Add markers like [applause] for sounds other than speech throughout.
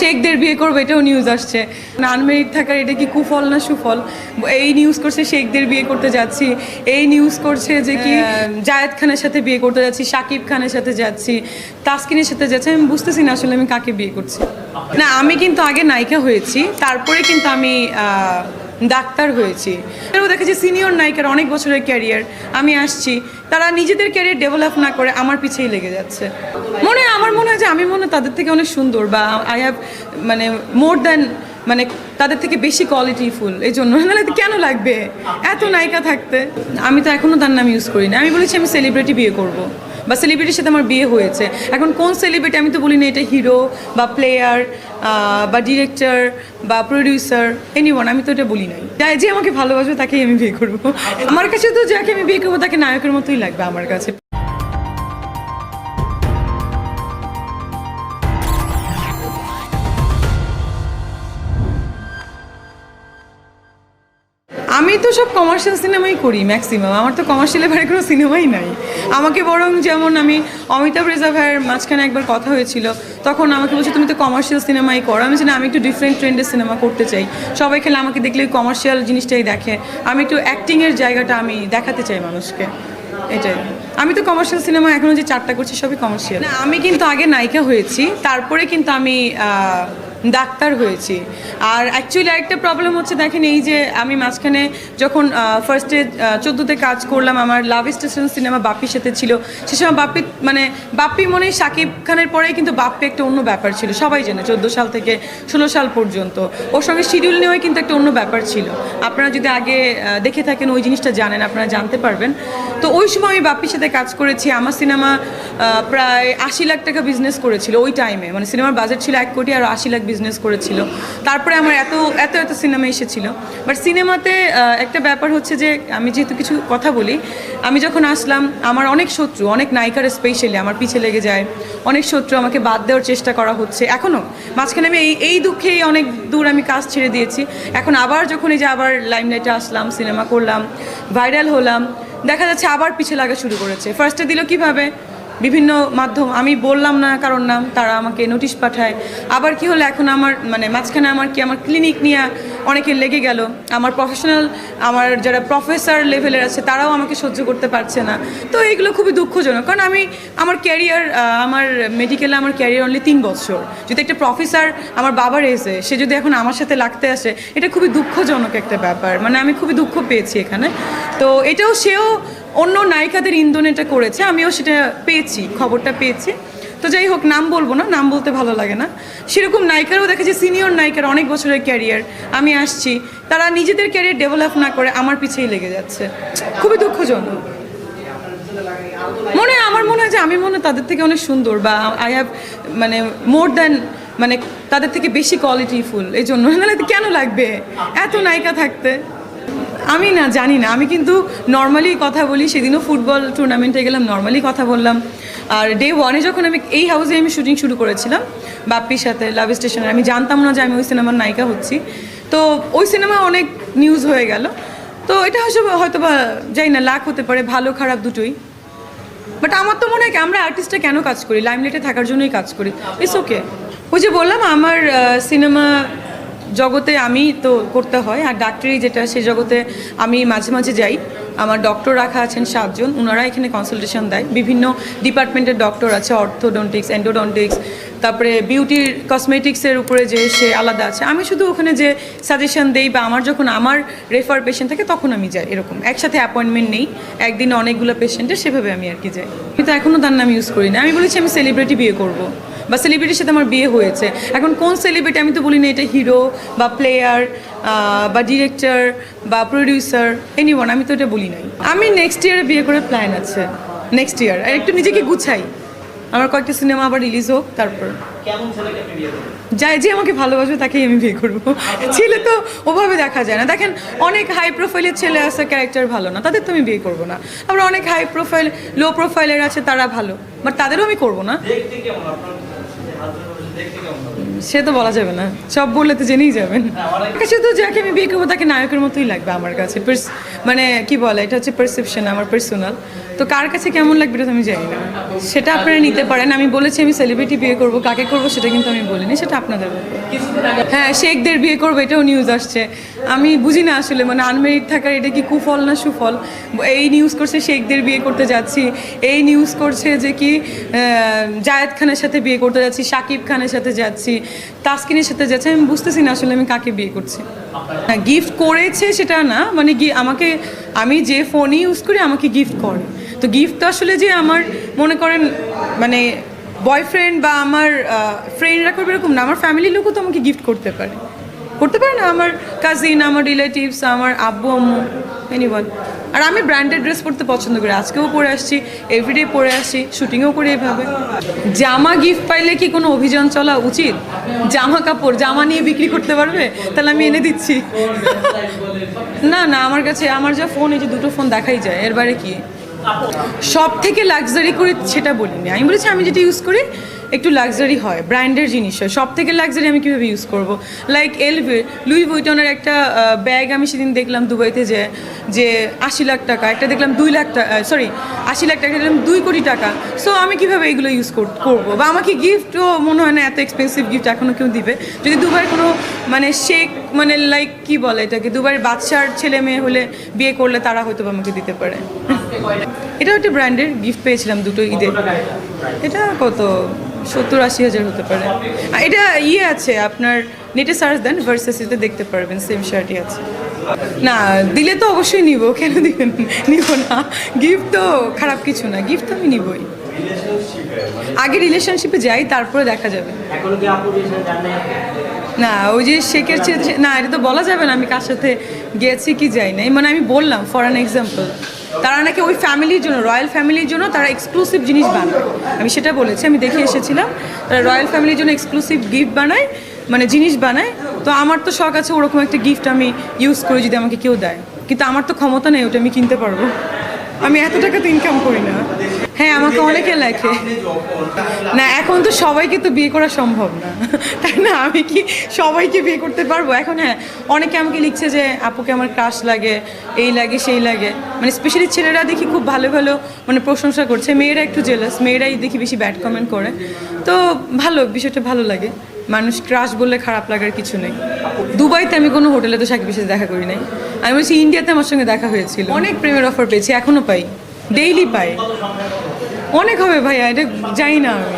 শেখদের বিয়ে করবে এটাও নিউজ আসছে। আনমেরিড থাকার এটা কি কুফল না সুফল? এই নিউজ করছে শেখদের বিয়ে করতে যাচ্ছি। এই নিউজ করছে যে কি জায়েদ খানের সাথে বিয়ে করতে যাচ্ছি শাকিব খানের সাথে যাচ্ছি তাসকিনের সাথে যাচ্ছি। আমি বুঝতেছি না আসলে আমি কাকে বিয়ে করছি। না, আমি কিন্তু আগে নায়িকা হয়েছি, তারপরে কিন্তু আমি ডাক্তার হয়েছি। এরও দেখেছি সিনিয়র নায়িকার অনেক বছরের ক্যারিয়ার আমি আসছি, তারা নিজেদের ক্যারিয়ার ডেভেলপ না করে আমার পিছেই লেগে যাচ্ছে। মনে, আমার মনে হয় যে আমি মনে তাদের থেকে অনেক সুন্দর বা আই হ্যাভ মানে মোর দ্যান মানে তাদের থেকে বেশি কোয়ালিটি ফুল। এই জন্য, নাহলে কেন লাগবে? এত নায়িকা থাকতে। আমি তো এখনও তার নাম ইউজ করি না। আমি বলেছি আমি সেলিব্রিটি বিয়ে করব। বা সেলিব্রিটির সাথে আমার বিয়ে হয়েছে। এখন কোন সেলিব্রিটি আমি তো বলি না এটা হিরো বা প্লেয়ার বা ডিরেক্টর বা প্রডিউসার এনিওয়ান আমি তো এটা বলি নাই। যাই যে আমাকে ভালোবাসবে তাকেই আমি বিয়ে করব। আমার কাছে তো যাকে আমি বিয়ে করব তাকে নায়কের মতোই লাগবে আমার কাছে। তো সব কমার্শিয়াল সিনেমাই করি ম্যাক্সিমাম আমার তো কমার্শিয়াল এবারে কোনো সিনেমাই নাই। আমাকে বরং যেমন আমি অমিতাভ রেজা ভাইয়ের মাঝখানে একবার কথা হয়েছিল, তখন আমাকে বলছে, তুমি তো কমার্শিয়াল সিনেমাই করো। আমি জানি আমি একটু ডিফারেন্ট ট্রেন্ডের সিনেমা করতে চাই। সবাই খেলে আমাকে দেখলে ওই কমার্শিয়াল জিনিসটাই দেখে। আমি একটু অ্যাক্টিংয়ের জায়গাটা আমি দেখাতে চাই মানুষকে। এটাই। আমি তো কমার্শিয়াল সিনেমা এখনও যে চারটা করছি, সবই কমার্শিয়াল আমি কিন্তু আগে নায়িকা হয়েছি। তারপরে কিন্তু আমি ডাক্তার হয়েছি। আর অ্যাকচুয়ালি আরেকটা প্রবলেম হচ্ছে, দেখেন এই যে আমি মাঝখানে যখন ফার্স্টে চোদ্দোতে কাজ করলাম, আমার লাভ স্টেশন সিনেমা বাপ্পির সাথে ছিল। সে সময় বাপ্পি মানে বাপ্পি মনে শাকিব খানের পরেই কিন্তু বাপ্পি একটা অন্য ব্যাপার ছিল। সবাই জানে, চোদ্দ সাল থেকে ষোলো সাল পর্যন্ত। ওর সঙ্গে শিডিউল নেওয়াই কিন্তু একটা অন্য ব্যাপার ছিল। আপনারা যদি আগে দেখে থাকেন, ওই জিনিসটা জানেন, আপনারা জানতে পারবেন। তো ওই সময় আমি বাপ্পির সাথে কাজ করেছি। আমার সিনেমা প্রায় আশি লাখ টাকা বিজনেস করেছিল ওই টাইমে মানে সিনেমার বাজেট ছিল এক কোটি আর আশি লাখ বিজনেস করেছিল। তারপরে আমার এত এত এত সিনেমা এসেছিল। বাট সিনেমাতে একটা ব্যাপার হচ্ছে যে, আমি যেহেতু কিছু কথা বলি, আমি যখন আসলাম, আমার অনেক শত্রু, অনেক নায়িকার স্পেশালি আমার পিছে লেগে যায়। অনেক শত্রু আমাকে বাদ দেওয়ার চেষ্টা করা হচ্ছে। এখনও মাঝখানে আমি এই এই দুঃখেই অনেক দূর আমি কাজ ছেড়ে দিয়েছি। এখন আবার যখন এই যে আবার লাইমলাইটে আসলাম সিনেমা করলাম ভাইরাল হলাম, দেখা যাচ্ছে আবার পিছে লাগা শুরু করেছে। ফার্স্টে দিল কীভাবে? বিভিন্ন মাধ্যম, আমি বললাম না কারোর নাম, তারা আমাকে নোটিশ পাঠায়। আবার কি হলো, এখন আমার মানে মাঝখানে আমার কি, আমার ক্লিনিক নিয়ে অনেকে লেগে গেল। আমার প্রফেশনাল আমার যারা প্রফেসর লেভেলের আছে, তারাও আমাকে সহ্য করতে পারছে না। তো এইগুলো খুবই দুঃখজনক। কারণ আমি, আমার ক্যারিয়ার আমার মেডিকেলে আমার ক্যারিয়ার অনলি তিন বছর। যদি একটা প্রফেসর আমার বাবার এসে সে যদি এখন আমার সাথে লাগতে আসে, এটা খুবই দুঃখজনক একটা ব্যাপার। মানে আমি খুবই দুঃখ পেয়েছি এখানে। তো এটাও সেও অন্য নায়িকাদের ইন্ধন এটা করেছে, আমিও সেটা পেয়েছি, খবরটা পেয়েছি। তো যাই হোক, নাম বলব না, নাম বলতে ভালো লাগে না। সেরকম নায়িকারও দেখেছি সিনিয়র নায়িকার অনেক বছরের ক্যারিয়ার আমি আসছি। তারা নিজেদের ক্যারিয়ার ডেভেলপ না করে আমার পিছেই লেগে যাচ্ছে। খুবই দুঃখজনক। মনে, আমার মনে হয় যে আমি মনে তাদের থেকে অনেক সুন্দর বা আই হ্যাভ মানে মোর দ্যান মানে তাদের থেকে বেশি কোয়ালিটিফুল এই জন্য নাহলে কেন লাগবে? এত নায়িকা থাকতে। আমি না, জানি না। আমি কিন্তু নর্মালি কথা বলি, সেদিনও ফুটবল টুর্নামেন্টে গেলাম নর্মালি কথা বললাম। আর ডে ওয়ানে যখন আমি এই হাউসে আমি শুটিং শুরু করেছিলাম, বাপ্পির সাথে লাভ স্টেশনে আমি জানতাম না যে আমি ওই সিনেমার নায়িকা হচ্ছি। তো ওই সিনেমা অনেক নিউজ হয়ে গেল। তো এটা হয়তো বা যাই না লাখ হতে পারে, ভালো, খারাপ দুটোই। বাট আমার তো মনে হয় আমরা আর্টিস্টরা কেন কাজ করি? লাইমলাইটে থাকার জন্যই কাজ করি। ইটস ওকে ওই যে বললাম, আমার সিনেমা জগতে আমি তো করতে হয়, আর ডাক্তারি যেটা সেই জগতে আমি মাঝে মাঝে যাই। আমার ডক্টর রাখা আছেন সাতজন ওনারা এখানে কনসালটেশন দেয়। বিভিন্ন ডিপার্টমেন্টের ডক্টর আছে অর্থোডন্টিক্স এন্ডোডন্টিক্স তারপরে বিউটির কসমেটিক্সের উপরে যে সে আলাদা আছে। আমি শুধু ওখানে যে সাজেশন দেই বা আমার যখন আমার রেফার পেশেন্ট থাকে, তখন আমি যাই এরকম। একসাথে অ্যাপয়েন্টমেন্ট নেই, একদিন অনেকগুলো পেশেন্টের সেভাবে আমি আর কি যাই। কিন্তু এখনও তার নাম ইউজ করি না। আমি বলেছি, আমি সেলিব্রিটি বিয়ে করব। বা সেলিব্রিটির সাথে আমার বিয়ে হয়েছে। এখন কোন সেলিব্রিটি আমি তো বলি না এটা হিরো বা প্লেয়ার বা ডিরেক্টর বা প্রডিউসার এনিওয়ান আমি তো এটা বলি নাই। আমি নেক্সট ইয়ারে বিয়ে করার প্ল্যান আছে। নেক্সট ইয়ার আর একটু নিজেকে গুছাই। আমার কয়েকটা সিনেমা আবার রিলিজ হোক তারপর। যাই যে আমাকে ভালোবাসবে তাকেই আমি বিয়ে করব। ছেলে তো ওভাবে দেখা যায় না। দেখেন অনেক হাই প্রোফাইলের ছেলে আছে ক্যারেক্টার ভালো না তাদের তো আমি বিয়ে করব না। আবার অনেক হাই প্রোফাইল লো প্রোফাইলের আছে তারা ভালো। বাট তাদেরও আমি করব না। সে তো বলা যাবে না। সব বললে তো জেনেই যাবেন। হ্যাঁ, কাছে তো যাকে আমি বিয়ে করব তাকে নায়কের মতোই লাগবে আমার কাছে। মানে কি বলে এটা হচ্ছে পারসেপশন আমার পার্সোনাল তো কার কাছে কেমন লাগবে এটা আমি জানি না। সেটা আপনারা নিতে পারেন। আমি বলেছি আমি সেলিব্রিটি বিয়ে করব, কাকে করব সেটা কিন্তু আমি বলিনি, সেটা আপনাদের হ্যাঁ শেখদের বিয়ে করব, এটাও নিউজ আসছে। আমি বুঝি না আসলে মানে আনমেরিড থাকার এটা কি কুফল না সুফল? এই নিউজ করছে শেখদের বিয়ে করতে যাচ্ছি, এই নিউজ করছে যে কি জায়েদ খানের সাথে বিয়ে করতে যাচ্ছি শাকিব খানের সাথে যাচ্ছি, তাসকিনের সাথে যাচ্ছি। আমি বুঝতেছি না আসলে আমি কাকে বিয়ে করছি। হ্যাঁ গিফট করেছে সেটা না মানে আমাকে, আমি যে ফোনই ইউজ করি, আমাকে গিফট করে। তো গিফট তো আসলে যে আমার, মনে করেন মানে বয়ফ্রেন্ড বা আমার ফ্রেন্ডরা করবে এরকম না, আমার ফ্যামিলির লোকও তো আমাকে গিফট করতে পারে। করতে পারে না, আমার কাজিন আমার রিলেটিভস আমার আব্বু, আম্মু এনিওয়ান আর আমি ব্র্যান্ডেড ড্রেস পরতে পছন্দ করি, আজকেও পরে আসছি এভরিডে পরে আসছি শুটিংও করি এভাবে। জামা গিফট পাইলে কি কোনো অভিযান চলা উচিত? জামা কাপড়, জামা নিয়ে বিক্রি করতে পারবে? তাহলে আমি এনে দিচ্ছি। [laughs] না না, আমার কাছে, আমার যা ফোন এই যে দুটো ফোন দেখাই যায় এর বাইরে কি? সব থেকে লাক্সারি করে সেটা বলিনি। আমি বলেছি আমি যেটা ইউজ করি একটু লাক্সারি হয় ব্র্যান্ডের জিনিস হয়। সব থেকে লাক্সারি আমি কীভাবে ইউজ করব? লাইক এলভি লুই বুইটনের একটা ব্যাগ আমি সেদিন দেখলাম দুবাইতে যে যে আশি লাখ টাকা, একটা দেখলাম দুই লাখ টাকা সরি আশি লাখ টাকা দেখলাম দুই কোটি টাকা। সো আমি কীভাবে এগুলো ইউজ করব? বা আমাকে গিফটও মনে হয় না, এত এক্সপেন্সিভ গিফট এখনও কেউ দিবে। যদি দুবার কোনো মানে শেক মানে লাইক কি বলে এটাকে? দুবারের বাচ্চার ছেলে মেয়ে হলে বিয়ে করলে তারা হয়তো আমাকে দিতে পারে। এটা একটা ব্র্যান্ডের গিফট পেয়েছিলাম দুটো ঈদে। এটা? কত? সত্তর আশি হাজার হতে পারে। এটা ইয়ে আছে আপনার নেটে সার্চ দেন ভার্সেসিতে দেখতে পারবেন সেম শার্টই আছে। না দিলে তো অবশ্যই নিব কেন দিবেন? নিব না। গিফট তো খারাপ কিছু না গিফট তো আমি নিবই। আগে রিলেশনশিপে যাই তারপরে দেখা যাবে? না ওই যে শেখের ছেলে না এটা তো বলা যাবে না আমি কার সাথে গেছি কি যাই নাই। মানে আমি বললাম ফর অ্যান এক্সাম্পল তারা নাকি ওই ফ্যামিলির জন্য, রয়্যাল ফ্যামিলির জন্য তারা এক্সক্লুসিভ জিনিস বানায়। আমি সেটা বলেছি, আমি দেখে এসেছিলাম। তারা রয়্যাল ফ্যামিলির জন্য এক্সক্লুসিভ গিফট বানায় মানে জিনিস বানায়। তো আমার তো শখ আছে ওরকম একটা গিফট আমি ইউজ করি যদি আমাকে কেউ দেয়। কিন্তু আমার তো ক্ষমতা নেই, ওটা আমি কিনতে পারব। আমি এত টাকা তো ইনকাম করি না। হ্যাঁ আমাকে অনেকে লেখে। না, এখন তো সবাইকে তো বিয়ে করা সম্ভব না। [laughs] তাই না? আমি কি সবাইকে বিয়ে করতে পারব? এখন হ্যাঁ অনেকে আমাকে লিখছে যে, আপুকে আমার ক্রাশ লাগে, এই লাগে, সেই লাগে। মানে স্পেশালি ছেলেরা দেখি খুব ভালো ভালো মানে প্রশংসা করছে। মেয়েরা একটু জেলাস মেয়েরাই দেখি বেশি ব্যাড কমেন্ট করে। তো ভালো, বিষয়টা ভালো লাগে। মানুষ ক্রাশ বললে খারাপ লাগার কিছু নেই। দুবাইতে আমি কোনো হোটেলে তো সাকিবের সাথে দেখা করি নাই। আমি বলছি, ইন্ডিয়াতে আমার সঙ্গে দেখা হয়েছিল। অনেক প্রেমের অফার পেয়েছি এখনও পাই। ডেইলি পাই। অনেক হবে ভাইয়া, এটা জানি না আমি।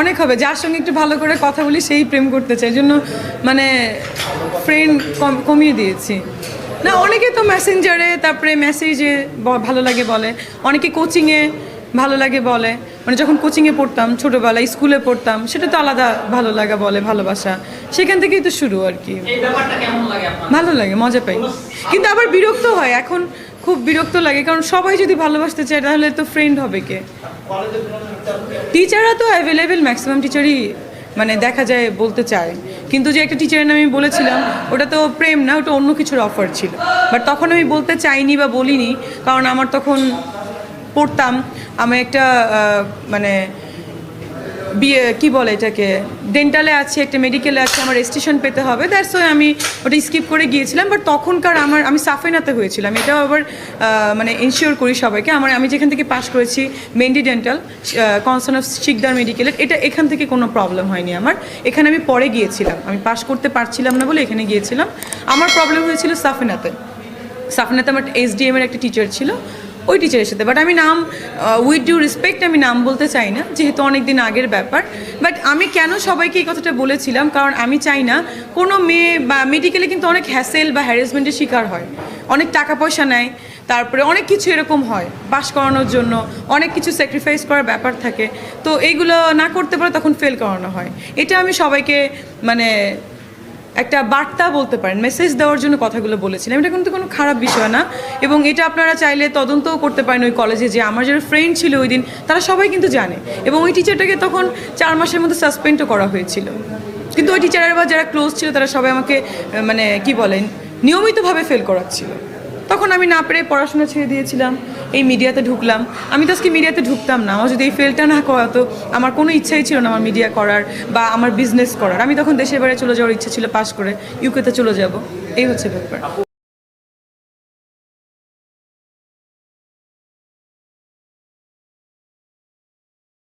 অনেক হবে, যার সঙ্গে একটু ভালো করে কথা বলি, সেই প্রেম করতে চাই। জন্য মানে ফ্রেন্ড কমিয়ে দিয়েছি। না, অনেকে তো মেসেঞ্জারে তারপরে মেসেজে ভালো লাগে বলে। অনেকে কোচিংয়ে ভালো লাগে বলে। মানে যখন কোচিংয়ে পড়তাম ছোটোবেলায় স্কুলে পড়তাম সেটা তো আলাদা ভালো লাগা বলে ভালোবাসা। সেখান থেকেই তো শুরু আর কি। ভালো লাগে মজা পাই। কিন্তু আবার বিরক্ত হয় এখন খুব বিরক্ত লাগে কারণ সবাই যদি ভালোবাসতে চায় তাহলে তো ফ্রেন্ড হবে কে? টিচাররা তো অ্যাভেলেবেল ম্যাক্সিমাম টিচারই মানে দেখা যায় বলতে চায়। কিন্তু যে একটা টিচারের নামে আমি বলেছিলাম ওটা তো প্রেম না ওটা অন্য কিছুর অফার ছিল। বাট তখন আমি বলতে চাইনি বা বলিনি কারণ আমার তখন পড়তাম আমি একটা মানে বিয়ে, কি বলে এটাকে ডেন্টালে আছে, একটা মেডিকেলে আছে, আমার রেজিস্ট্রেশন পেতে হবে দ্যাটস ওই আমি ওটা স্কিপ করে গিয়েছিলাম বাট তখনকার আমার, আমি সাফেনাতে হয়েছিলাম, এটাও আবার মানে ইনশিওর করি সবাইকে, আমার, আমি যেখান থেকে পাশ করেছি মেন্ডি ডেন্টাল কনসার্ন অফ শিকদার মেডিকেলের এটা এখান থেকে কোনো প্রবলেম হয়নি আমার, এখানে আমি পরে গিয়েছিলাম, আমি পাশ করতে পারছিলাম না বলে এখানে গিয়েছিলাম, আমার প্রবলেম হয়েছিল সাফেনাতে সাফনাতে আমার এসডিএম এর একটা টিচার ছিল ওই টিচারের সাথে। বাট আমি নাম উইথ ডিউ রেসপেক্ট আমি নাম বলতে চাই না, যেহেতু অনেক দিন আগের ব্যাপার। বাট আমি কেন সবাইকে এই কথাটা বলেছিলাম? কারণ আমি চাই না, কোনো মেয়ে বা মেডিকেলে কিন্তু অনেক হ্যাসেল বা হ্যারাসমেন্টের শিকার হয়। অনেক টাকা পয়সা নেয়, তারপরে অনেক কিছু এরকম হয় পাস করানোর জন্য, অনেক কিছু স্যাক্রিফাইস করার ব্যাপার থাকে। তো এইগুলো না করতে পারে তখন ফেল করানো হয়। এটা আমি সবাইকে মানে একটা বার্তা বলতে পারেন মেসেজ দেওয়ার জন্য কথাগুলো বলেছিলাম এটা কিন্তু কোনো খারাপ বিষয় না। এবং এটা আপনারা চাইলে তদন্তও করতে পারেন ওই কলেজে যে আমার যারা ফ্রেন্ড ছিল ওই দিন, তারা সবাই কিন্তু জানে। এবং ওই টিচারটাকে তখন চার মাসের মধ্যে সাসপেন্ডও করা হয়েছিল। কিন্তু ওই টিচারের বা যারা ক্লোজ ছিল, তারা সবাই আমাকে মানে কি বলেন, নিয়মিতভাবে ফেল করাচ্ছিল। তখন আমি না পেরে পড়াশোনা ছেড়ে দিয়েছিলাম। এই মিডিয়াতে ঢুকলাম। আমি তো আজকে মিডিয়াতে ঢুকতাম না। আমার যদি এই ফেলটা না করাতো আমার কোনো ইচ্ছাই ছিল না আমার মিডিয়া করার বা আমার বিজনেস করার। আমি তখন দেশের বাইরে চলে যাওয়ার ইচ্ছা ছিল পাশ করে ইউকেতে চলে যাব। এই হচ্ছে ব্যাপার।